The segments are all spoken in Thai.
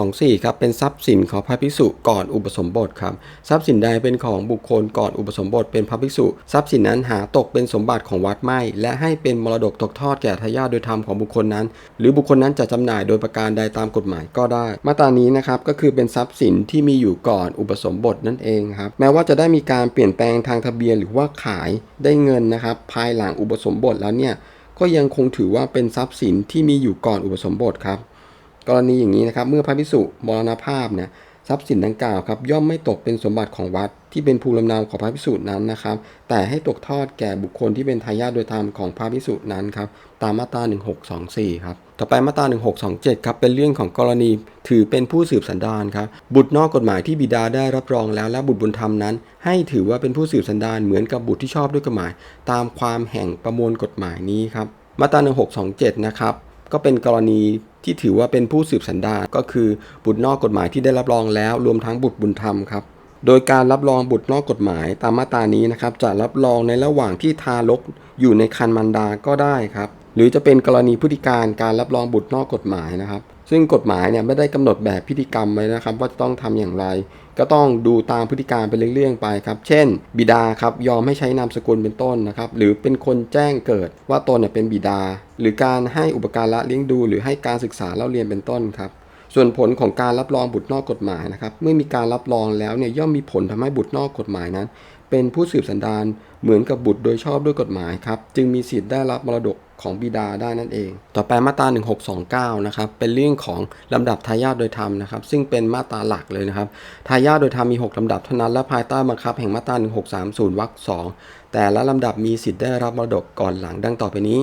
ของสี่ครับเป็นทรัพย์สินของพระภิกษุก่อนอุปสมบทครับทรัพย์สินใดเป็นของบุคคลก่อนอุปสมบทเป็นพระภิกษุทรัพย์สินนั้นหาตกเป็นสมบัติของวัดไม่ และให้เป็นมรดกตกทอดแก่ทายาทโดยธรรมของบุคคลนั้น หรือบุคคลนั้นจะจำหน่ายโดยประการใดตามกฎหมายก็ได้ มาตรานี้นะครับก็คือเป็นทรัพย์สินที่มีอยู่ก่อนอุปสมบทนั่นเองครับแม้ว่าจะได้มีการเปลี่ยนแปลงทางทะเบียนหรือว่าขายได้เงินนะครับภายหลังอุปสมบทแล้วเนี่ยก็ยังคงถือว่าเป็นทรัพย์สินที่มีอยู่ก่อนอุปสมบทครับ กรณีอย่างนี้นะครับ เมื่อพระภิกษุมรณภาพเนี่ยทรัพย์สินดังกล่าวครับย่อมไม่ตกเป็นสมบัติของวัดที่เป็นภูมิลำเนาของพระภิกษุนั้นนะครับ แต่ให้ตกทอดแก่บุคคลที่เป็นทายาทโดยธรรมของพระภิกษุนั้นครับตามมาตรา 1624 ครับ ต่อไปมาตรา 1627 ครับ เป็นเรื่องของกรณีถือเป็นผู้สืบสันดานครับ บุตรนอกกฎหมายที่บิดาได้รับรองแล้วและบุตรบุญธรรมนั้น ให้ถือว่าเป็นผู้สืบสันดานเหมือนกับบุตรที่ชอบด้วยกฎหมาย ตามความแห่งประมวลกฎหมายนี้ครับ มาตรา 1627 นะครับ ก็เป็นกรณี ที่ถือว่าเป็นผู้สืบสันดานก็คือบุตรนอกกฎหมายที่ได้รับรองแล้ว รวมทั้งบุตรบุญธรรมครับโดยการรับรองบุตรนอกกฎหมายตามมาตรานี้นะครับ จะรับรองในระหว่างที่ทารกอยู่ในคันมันดาก็ได้ครับ หรือจะเป็นกรณีพฤติการการรับรองบุตรนอกกฎหมายนะครับ ซึ่งกฎหมายเนี่ยไม่ได้กำหนดแบบพิธีกรรมไว้นะครับ ว่าจะต้องทำอย่างไร ก็ต้องดูตามพฤติการเป็นเรื่องๆไปครับ เช่น บิดาครับยอมให้ใช้นามสกุลเป็นต้นนะครับ หรือเป็นคนแจ้งเกิดว่าตนเนี่ยเป็นบิดา หรือการให้อุปการะเลี้ยงดู หรือให้การศึกษาเล่าเรียนเป็นต้นครับส่วนผลของการรับรองบุตรนอกกฎหมายนะครับ เมื่อมีการรับรองแล้วเนี่ยย่อมมีผลทำให้บุตรนอกกฎหมายนั้น เป็นผู้สืบสันดานเหมือนกับบุตรโดยชอบด้วยกฎหมายครับ จึงมีสิทธิ์ได้รับมรดก ของบิดาได้นั่นเอง ต่อไปมาตรา 1629 นะครับ เป็นเรื่องของลำดับทายาทโดยธรรมนะครับ ซึ่งเป็นมาตราหลักเลยนะครับ ทายาทโดยธรรมมี 6 ลำดับเท่านั้น และภายใต้บังคับแห่งมาตรา 1630วรรค 2 แต่ละลำดับมีสิทธิ์ได้รับมรดกก่อนหลังดังต่อไปนี้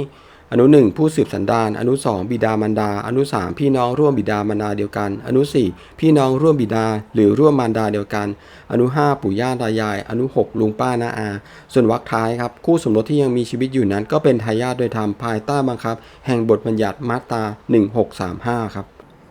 อนุ 1 ผู้สืบสันดาน อนุ 2 บิดามารดา อนุ 3 พี่น้องร่วมบิดามารดาเดียวกัน อนุ 4 พี่น้องร่วมบิดา หรือร่วมมารดาเดียวกัน อนุ 5 ปู่ย่าตายาย อนุ 6 ลุงป้าน้าอา ส่วนวรรคท้ายครับ คู่สมรสที่ยังมีชีวิตอยู่นั้น ก็เป็นทายาทโดยธรรมภายใต้บังคับ แห่งบทบัญญัติมาตรา1635 ครับ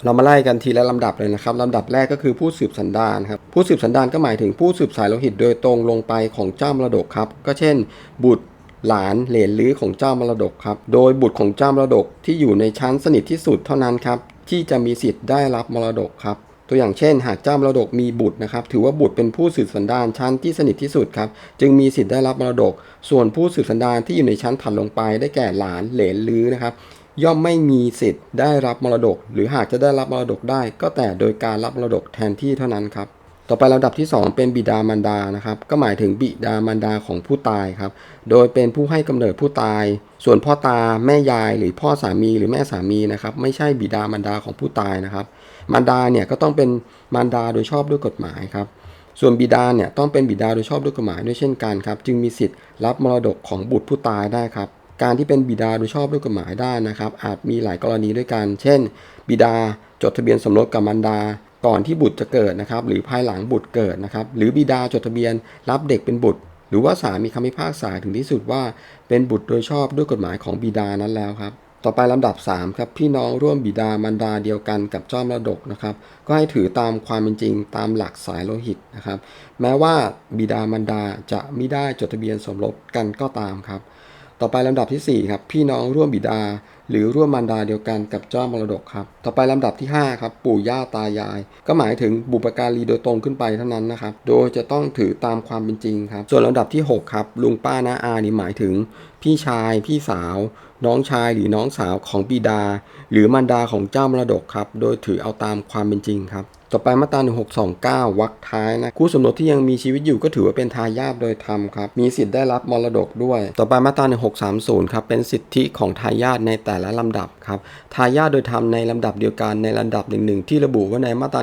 เรามาไล่กันทีละลำดับเลยนะครับลำดับแรกก็คือผู้สืบสันดานครับผู้สืบสันดานก็หมายถึงผู้สืบสายโลหิตโดยตรงลงไปของเจ้ามรดกครับ ก็เช่น บุตร หลานเหลนหรือของเจ้ามรดกครับ โดยบุตรของเจ้ามรดกที่อยู่ในชั้นสนิทที่สุดเท่านั้นครับที่จะมีสิทธิ์ได้รับมรดกครับตัวอย่างเช่น หากเจ้ามรดกมีบุตรนะครับ ถือว่าบุตรเป็นผู้สืบสันดานชั้นที่สนิทที่สุดครับ จึงมีสิทธิ์ได้รับมรดก ส่วนผู้สืบสันดานที่อยู่ในชั้นถัดลงไป ได้แก่หลานเหลนหรือนะครับ ย่อมไม่มีสิทธิ์ได้รับมรดก หรือหากจะได้รับมรดกได้ ก็แต่โดยการรับมรดกแทนที่เท่านั้นครับ ต่อไปลำดับที่ 2 เป็นบิดามารดานะครับ ก็หมายถึงบิดามารดาของผู้ตายครับ โดยเป็นผู้ให้กำเนิดผู้ตาย ส่วนพ่อตาแม่ยายหรือพ่อสามีหรือแม่สามีนะครับ ไม่ใช่บิดามารดาของผู้ตายนะครับ มารดาเนี่ยก็ต้องเป็นมารดาโดยชอบด้วยกฎหมายครับ ส่วนบิดาเนี่ยต้องเป็นบิดาโดยชอบด้วยกฎหมายด้วยเช่นกันครับ จึงมีสิทธิ์รับมรดกของบุตรผู้ตายได้ครับการที่เป็นบิดาโดยชอบด้วยกฎหมายได้นะครับ อาจมีหลายกรณีด้วยกัน เช่น บิดาจดทะเบียนสมรสกับมารดา ก่อนที่บุตรจะเกิดนะครับ หรือภายหลังบุตรเกิดนะครับ หรือบิดาจดทะเบียน รับเด็กเป็นบุตร หรือว่าศาลมีคำพิพากษาถึงที่สุดว่า เป็นบุตรโดยชอบด้วยกฎหมายของบิดานั้นแล้วครับ ต่อไปลำดับ 3 ครับ พี่น้องร่วมบิดามารดาเดียวกันกับเจ้ามรดกนะครับ ก็ให้ถือตามความเป็นจริงตามหลักสายโลหิตนะครับ แม้ว่าบิดามารดาจะไม่ได้จดทะเบียนสมรสกันก็ตามครับ ต่อไปลำดับที่ 4 ครับ พี่น้องร่วมบิดา หรือร่วมมารดาเดียวกันกับเจ้ามรดกครับ ต่อไปลำดับที่ 5 ครับ ปู่ย่าตายาย ก็หมายถึงบุปการีโดยตรงขึ้นไปเท่านั้นนะครับ โดยจะต้องถือตามความเป็นจริงครับ ส่วนลำดับที่ 6 ครับ ลุงป้าน้าอานี่หมายถึง พี่ชาย พี่สาว น้องชายหรือน้องสาวของบิดา หรือมารดาของเจ้ามรดกครับ โดยถือเอาตามความเป็นจริงครับ ต่อไปมาตรา1629วรรคท้ายนะคู่สมรสที่ยังมีชีวิตอยู่ก็ถือว่าเป็นทายาทโดยธรรมครับมีสิทธิ์ได้รับมรดกด้วย ต่อไปมาตรา1630ครับเป็นสิทธิของทายาทในแต่ละลำดับครับทายาทโดยธรรมในลำดับเดียวกันในลำดับหนึ่งๆที่ระบุว่าในมาตรา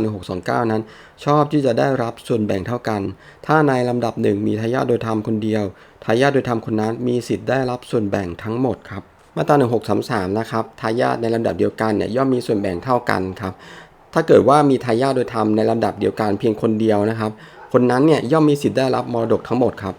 1629 นั้น ชอบที่จะได้รับส่วนแบ่งเท่ากัน ถ้าในลำดับหนึ่งมีทายาทโดยธรรมคนเดียวทายาทโดยธรรมคนนั้นมีสิทธิ์ได้รับส่วนแบ่งทั้งหมดครับมาตรา1633 นะครับ ทายาทในลำดับเดียวกันเนี่ยย่อมมีส่วนแบ่งเท่ากันครับ ถ้าเกิดว่ามีทายาทโดยธรรมในลำดับเดียวกันเพียงคนเดียวนะครับ คนนั้นเนี่ยย่อมมีสิทธิ์ได้รับมรดกทั้งหมดครับ